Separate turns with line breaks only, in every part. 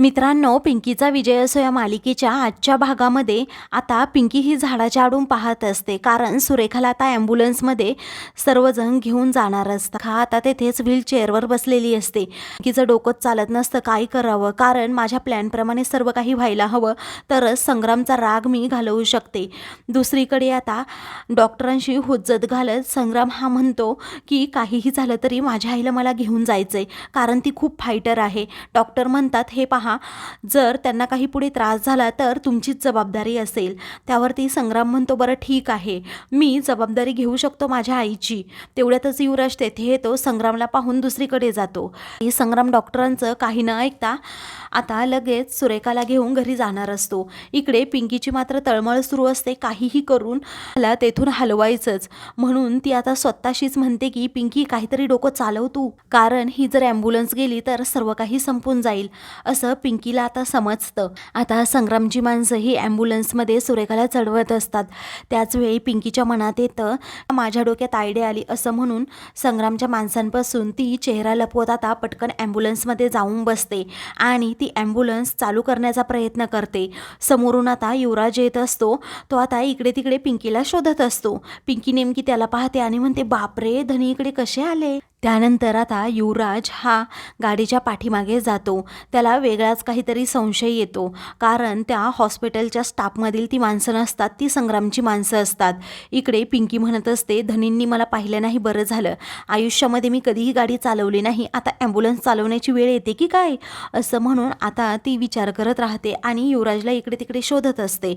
मित्रांनो पिंकीचा विजय असो या मालिकेच्या आजच्या भागामध्ये आता पिंकी ही झाडाच्या आडून पाहत असते. कारण सुरेखाला आता ॲम्ब्युलन्समध्ये सर्वजण घेऊन जाणार असतात. हा आता तेथेच व्हीलचेअरवर बसलेली असते. पिंकीचं डोकंच चालत नसतं काय करावं? कारण माझ्या प्लॅनप्रमाणे सर्व काही व्हायला हवं तरच संग्रामचा राग मी घालवू शकते. दुसरीकडे आता डॉक्टरांशी हुज्जत घालत संग्राम हा म्हणतो की काहीही झालं तरी माझ्या आईला मला घेऊन जायचं आहे कारण ती खूप फायटर आहे. डॉक्टर म्हणतात हे पहा जर त्यांना काही पुढे त्रास झाला तर तुमचीच जबाबदारी असेल. त्यावरती संग्राम म्हणतो बरं ठीक आहे. मी जबाबदारी घेऊ शकतो माझ्या आईची. तेवढ्यातच युवराज तेथे येतो संग्रामला पाहून दुसरीकडे जातो. ही संग्राम डॉक्टरांचं काही न ऐकता आता लगेच सुरेखाला घेऊन घरी जाणार असतो. इकडे पिंकीची मात्र तळमळ सुरू असते काहीही करून मला तेथून हलवायचंच. म्हणून ती आता स्वतःशीच म्हणते की पिंकी काहीतरी डोकं चालव तू. कारण ही जर ॲम्ब्युलन्स गेली तर सर्व काही संपून जाईल. असं पिंकीला आता समजतं. आता संग्रामची माणसं ही ॲम्ब्युलन्समध्ये सुरेखाला चढवत असतात. त्याचवेळी पिंकीच्या मनात येतं माझ्या डोक्यात आयडिया आली असं म्हणून संग्रामच्या माणसांपासून ती चेहरा लपवत आता पटकन ॲम्ब्युलन्समध्ये जाऊन बसते आणि ती ॲम्ब्युलन्स चालू करण्याचा प्रयत्न करते. समोरून आता युवराज येत असतो. तो आता इकडे तिकडे पिंकीला शोधत असतो. पिंकी नेमकी त्याला पाहते आणि म्हणते बापरे धनी इकडे कसे आले? त्यानंतर आता युवराज हा गाडीच्या पाठीमागे जातो. त्याला वेगळाच काहीतरी संशय येतो. कारण त्या हॉस्पिटलच्या स्टाफमधील ती माणसं नसतात ती संग्रामची माणसं असतात. इकडे पिंकी म्हणत असते धनींनी मला पाहिलं नाही बरं झालं. आयुष्यामध्ये मी कधीही गाडी चालवली नाही. आता ॲम्ब्युलन्स चालवण्याची वेळ येते की काय? असं म्हणून आता ती विचार करत राहते आणि युवराजला इकडे तिकडे शोधत असते.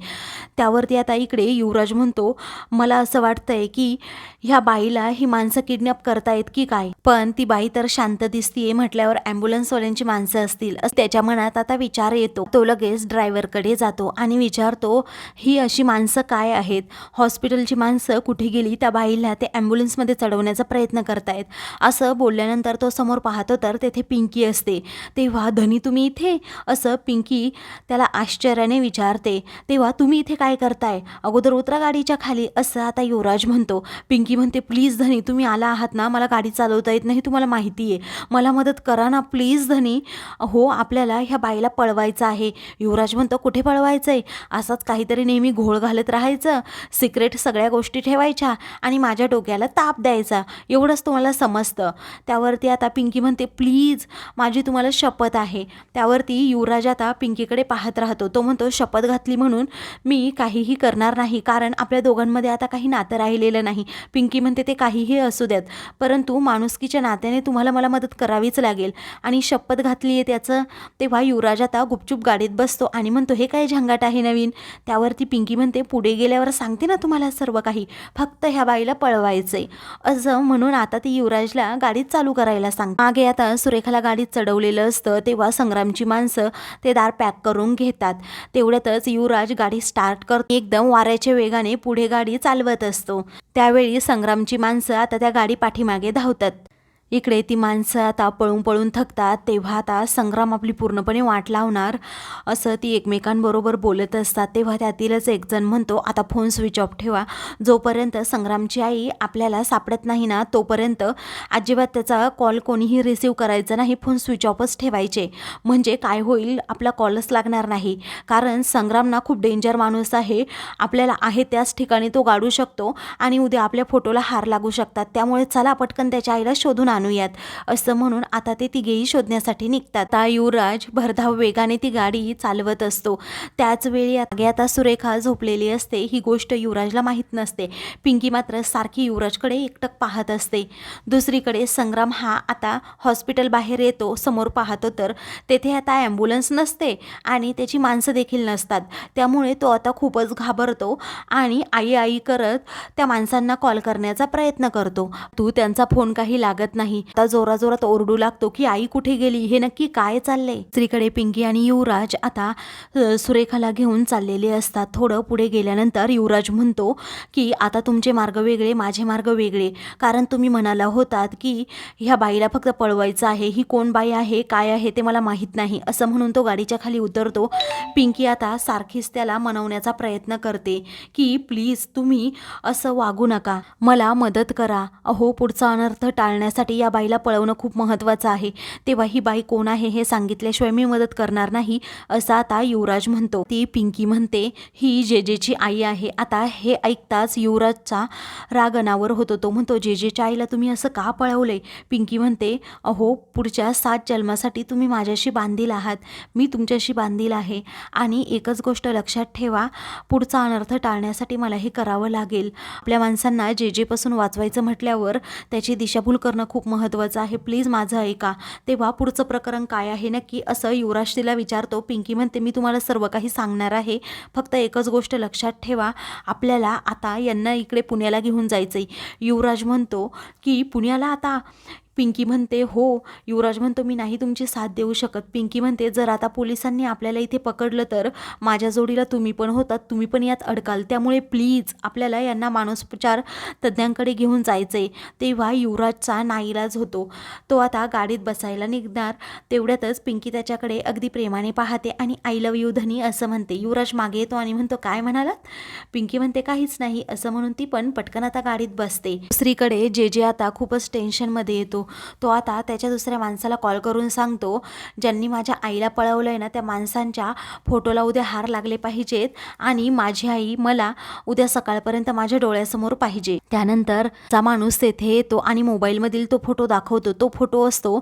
त्यावरती आता इकडे युवराज म्हणतो मला असं वाटतंय की ह्या बाईला ही माणसं किडनॅप करतायत की काय? पण ती बाई तर शांत दिसतीये म्हटल्यावर ॲम्ब्युलन्सवाल्यांची माणसं असतील. असं त्याच्या मनात आता विचार येतो. तो लगेच ड्रायव्हरकडे जातो आणि विचारतो ही अशी माणसं काय आहेत? हॉस्पिटलची माणसं कुठे गेली? त्या बाईला ते ॲम्ब्युलन्समध्ये चढवण्याचा प्रयत्न करतायत. असं बोलल्यानंतर तो समोर पाहतो तर तेथे पिंकी असते. तेव्हा धनी तुम्ही इथे? असं पिंकी त्याला आश्चर्याने विचारते. तेव्हा तुम्ही इथे काय करताय? अगोदर उतरा गाडीच्या खाली. असं आता युवराज म्हणतो. पिंकी म्हणते प्लीज धनी तुम्ही आला आहात ना? मला गाडी चालवता येत नाही तुम्हाला माहिती आहे. मला मदत करा ना प्लीज धनी. हो आपल्याला ह्या बाईला पळवायचं आहे. युवराज म्हणतो कुठे पळवायचं आहे असाच काहीतरी नेहमी घोळ घालत राहायचं. सिक्रेट सगळ्या गोष्टी ठेवायच्या आणि माझ्या डोक्याला ताप द्यायचा. एवढंच तुम्हाला समजतं. त्यावरती आता पिंकी म्हणते प्लीज माझी तुम्हाला शपथ आहे. त्यावरती युवराज आता पिंकीकडे पाहत राहतो. तो म्हणतो शपथ घातली म्हणून मी काहीही करणार नाही. कारण आपल्या दोघांमध्ये आता काही नातं राहिलेलं नाही. पिंकी म्हणते ते काहीही असू द्यात परंतु माणूस माणुसकीच्या नात्याने तुम्हाला मला मदत करावीच लागेल. आणि शपथ घातली आहे त्याचं. तेव्हा युवराज आता गुपचूप गाडीत बसतो आणि म्हणतो हे काय झंगाट आहे नवीन? त्यावरती पिंकी म्हणते पुढे गेल्यावर सांगते ना तुम्हाला सर्व काही. फक्त ह्या बाईला पळवायचं आहे असं म्हणून आता ती युवराजला गाडीत चालू करायला सांग मागे आता सुरेखाला गाडीत चढवलेलं असतं. तेव्हा संग्रामची माणसं ते दार पॅक करून घेतात. तेवढ्यातच युवराज गाडी स्टार्ट करतो. एकदम वाऱ्याच्या वेगाने पुढे गाडी चालवत असतो. त्यावेळी संग्रामची माणसं आता त्या गाडी पाठीमागे धावतात. इकडे ती माणसं आता पळून पळून थकतात तेव्हा आता संग्राम आपली पूर्णपणे वाट लावणार असं ती एकमेकांबरोबर बोलत असतात. तेव्हा त्यातीलच एक जण म्हणतो आता फोन स्विच ऑफ ठेवा. जोपर्यंत संग्रामची आई आपल्याला सापडत नाही ना तोपर्यंत अजिबात त्याचा कॉल कोणीही रिसीव करायचा नाही फोन स्विच ऑफच ठेवायचे. म्हणजे काय होईल आपला कॉलच लागणार नाही. कारण संग्राम ना खूप डेंजर माणूस आहे. आपल्याला आहे त्याच ठिकाणी तो गाडू शकतो आणि उद्या आपल्या फोटोला हार लागू शकतात. त्यामुळे चला पटकन त्याच्या आईला शोधून आण. आणूयात असं म्हणून आता ते तिघेही शोधण्यासाठी निघतात. आता युवराज भरधाव वेगाने ती गाडी चालवत असतो. त्याच वेळी आगे आता सुरेखा झोपलेली असते. ही गोष्ट युवराजला माहीत नसते. पिंकी मात्र सारखी युवराजकडे एकटक पाहत असते. दुसरीकडे संग्राम हा आता हॉस्पिटल बाहेर येतो समोर पाहतो तर तेथे आता ॲम्ब्युलन्स नसते आणि त्याची माणसं देखील नसतात. त्यामुळे तो आता खूपच घाबरतो आणि आई आई करत त्या माणसांना कॉल करण्याचा प्रयत्न करतो. तू त्यांचा फोन काही लागत नाही. आता जोराजोरात ओरडू लागतो की आई कुठे गेली? हे नक्की काय चाललंय? स्त्रीकडे पिंकी आणि युवराज आता सुरेखाला घेऊन चाललेले असतात. थोडं पुढे गेल्यानंतर युवराज म्हणतो की आता तुमचे मार्ग वेगळे माझे मार्ग वेगळे. कारण तुम्ही म्हणाला होतात की ह्या बाईला फक्त पळवायचं आहे. ही कोण बाई आहे? काय आहे? ते मला माहीत नाही. असं म्हणून तो गाडीच्या खाली उतरतो. पिंकी आता सारखीच त्याला मनवण्याचा प्रयत्न करते की प्लीज तुम्ही असं वागू नका. मला मदत करा. अहो पुढचा अनर्थ टाळण्यासाठी त्यासाठी या बाईला पळवणं खूप महत्त्वाचं आहे. तेव्हा ही बाई कोण आहे हे सांगितल्याशिवाय मी मदत करणार नाही असं आता युवराज म्हणतो. ती पिंकी म्हणते ही जेजेची आई आहे. आता हे ऐकताच युवराजचा राग अनावर होतो. तो म्हणतो जेजेच्या आईला तुम्ही असं का पळवलंय? पिंकी म्हणते अहो पुढच्या सात जन्मासाठी तुम्ही माझ्याशी बांधील आहात. मी तुमच्याशी बांधील आहे. आणि एकच गोष्ट लक्षात ठेवा पुढचा अनर्थ टाळण्यासाठी मला हे करावं लागेल. आपल्या माणसांना जेजेपासून वाचवायचं म्हटल्यावर त्याची दिशाभूल करणं खूप खूप महत्त्वाचं आहे. प्लीज माझं ऐका. तेव्हा पुढचं प्रकरण काय आहे? नक्की असं युवराज तिला विचारतो. पिंकी म्हणते मी तुम्हाला सर्व काही सांगणार आहे. फक्त एकच गोष्ट लक्षात ठेवा. आपल्याला आता यांना इकडे पुण्याला घेऊन जायचं आहे युवराज म्हणतो की पुण्याला आता पिंकी म्हणते हो युवराज म्हणतो मी नाही तुमची साथ देऊ शकत. पिंकी म्हणते जर आता पोलिसांनी आपल्याला इथे पकडलं तर माझ्या जोडीला तुम्ही पण होतात तुम्ही पण यात अडकाल. त्यामुळे प्लीज आपल्याला यांना मानसोपचार तज्ज्ञांकडे घेऊन जायचं आहे तेव्हा युवराजचा नाईलाज होतो. तो आता गाडीत बसायला निघणार. तेवढ्यातच पिंकी त्याच्याकडे अगदी प्रेमाने पाहते आणि आय लव यू धनी असं म्हणते. युवराज मागे येतो आणि म्हणतो काय म्हणालात? पिंकी म्हणते काहीच नाही असं म्हणून ती पण पटकन आता गाडीत बसते. दुसरीकडे जे जे आता खूपच टेन्शनमध्ये येतो. तो आता त्याच्या दुसऱ्या माणसाला कॉल करून सांगतो ज्यांनी माझ्या आईला पळवलं आहे ना त्या माणसांच्या फोटोला उद्या हार लागले पाहिजेत आणि माझी आई मला उद्या सकाळपर्यंत माझ्या डोळ्यासमोर पाहिजे. त्यानंतर चा माणूस तेथे येतो आणि मोबाईलमधील तो फोटो दाखवतो. तो फोटो असतो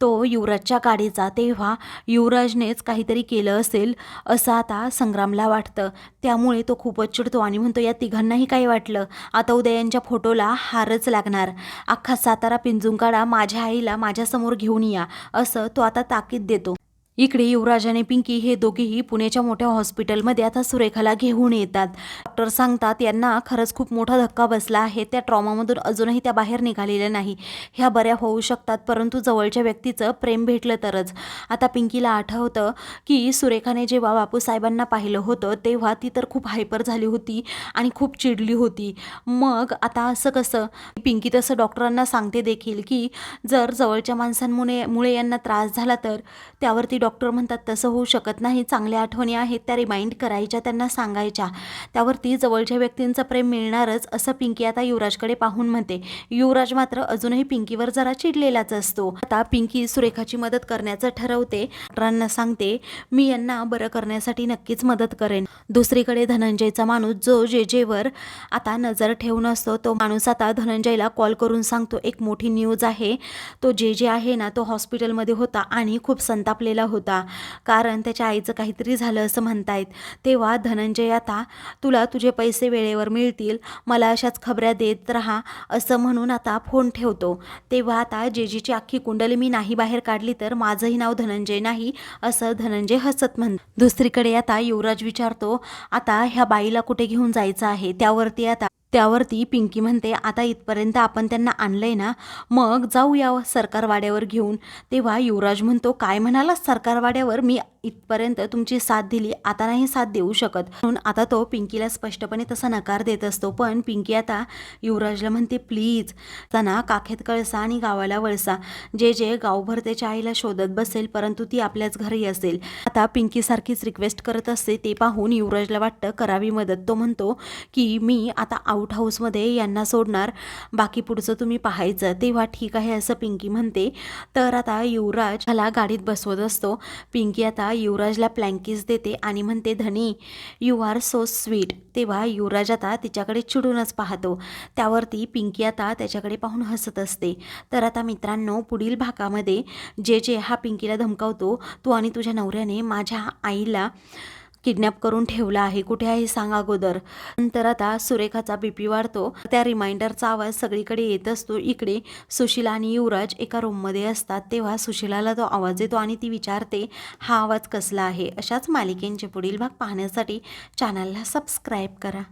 तो युवराजच्या गाडीचा. तेव्हा युवराजनेच काहीतरी केलं असेल असं आता संग्रामला वाटतं. त्यामुळे तो खूपच चिडतो आणि म्हणतो या तिघांनाही काही वाटलं. आता उद्या यांच्या फोटोला हारच लागणार. अख्खा सातारा पिंजून काढा. माझ्या आईला माझ्यासमोर घेऊन या असं तो आता ताकीद देतो. इकडे युवराज आणि पिंकी हे दोघेही पुण्याच्या मोठ्या हॉस्पिटलमध्ये आता सुरेखाला घेऊन येतात. डॉक्टर सांगतात यांना खरंच खूप मोठा धक्का बसला आहे. त्या ट्रॉमामधून अजूनही त्या बाहेर निघालेल्या नाही. ह्या बऱ्या होऊ शकतात परंतु जवळच्या व्यक्तीचं प्रेम भेटलं तरच. आता पिंकीला आठवतं की सुरेखाने जेव्हा बापूसाहेबांना पाहिलं होतं तेव्हा ती तर खूप हायपर झाली होती आणि खूप चिडली होती. मग आता असं कसं? पिंकी तसं डॉक्टरांना सांगते देखील की जर जवळच्या माणसांमुळे मुळे यांना त्रास झाला तर त्यावरती डॉक्टर म्हणतात तसं होऊ शकत नाही. चांगल्या आठवणी आहेत त्या रिमाइंड करायच्या त्यांना सांगायच्या. त्यावरती जवळच्या व्यक्तींचं प्रेम मिळणारच असं पिंकी आता युवराजकडे पाहून म्हणते. युवराज मात्र अजूनही पिंकीवर जरा चिडलेलाच असतो. आता पिंकी सुरेखाची मदत करण्याचं ठरवते. डॉक्टरांना सांगते मी यांना बरं करण्यासाठी नक्कीच मदत करेन. दुसरीकडे धनंजयचा माणूस जो जे जेवर आता नजर ठेवून असतो तो माणूस आता धनंजयला कॉल करून सांगतो एक मोठी न्यूज आहे. तो जे जे आहे ना तो हॉस्पिटलमध्ये होता आणि खूप संतापलेला होता. कारण त्याच्या आईचं काहीतरी झालं असं म्हणतायत. तेव्हा धनंजय आता तुला तुझे पैसे वेळेवर मिळतील. मला अशाच खबऱ्या देत राहा असं म्हणून आता फोन ठेवतो. तेव्हा आता जेजीची अख्खी कुंडली मी नाही बाहेर काढली तर माझंही नाव धनंजय नाही असं धनंजय हसत म्हण दुसरीकडे आता युवराज विचारतो आता ह्या बाईला कुठे घेऊन जायचं आहे? त्यावरती आता त्यावरती पिंकी म्हणते आता इथपर्यंत आपण त्यांना आणलंय ना मग जाऊया सरकारवाड्यावर घेऊन. तेव्हा युवराज म्हणतो काय म्हणाला सरकारवाड्यावर? मी इथपर्यंत तुमची साथ दिली आता नाही साथ देऊ शकत. म्हणून आता तो पिंकीला स्पष्टपणे तसा नकार देत असतो. पण पिंकी आता युवराजला म्हणते प्लीज त्यांना काखेत कळसा आणि गावाला वळसा. जे जे गावभर त्याच्या आईला शोधत बसेल परंतु ती आपल्याच घरी असेल. आता पिंकी सारखीच रिक्वेस्ट करत असते ते पाहून युवराजला वाटतं करावी मदत. तो म्हणतो की मी आता आउट हाऊसमध्ये यांना सोडणार. बाकी पुढचं तुम्ही पाहायचं. तेव्हा ठीक आहे असं पिंकी म्हणते. तर आता युवराज ह्याला गाडीत बसवत असतो. पिंकी आता युवराजला प्लँकीज देते आणि म्हणते धनी यू आर सो स्वीट तेव्हा युवराज आता तिच्याकडे चिडूनच पाहतो. त्यावरती पिंकी आता त्याच्याकडे पाहून हसत असते. तर आता मित्रांनो पुढील भागामध्ये जे जे हा पिंकीला धमकावतो तू आणि तुझ्या नवऱ्याने माझ्या आईला किडनॅप करून ठेवला आहे. कुठे आहे सांग अगोदर. नंतर आता सुरेखाचा बीपी वाढतो. त्या रिमाइंडरचा आवाज सगळीकडे येत असतो. इकडे सुशीला आणि युवराज एका रूममध्ये असतात. तेव्हा सुशीलाला तो आवाज येतो आणि ती विचारते हा आवाज कसला आहे? अशाच मालिकेंचे पुढील भाग पाहण्यासाठी चॅनलला सबस्क्राईब करा.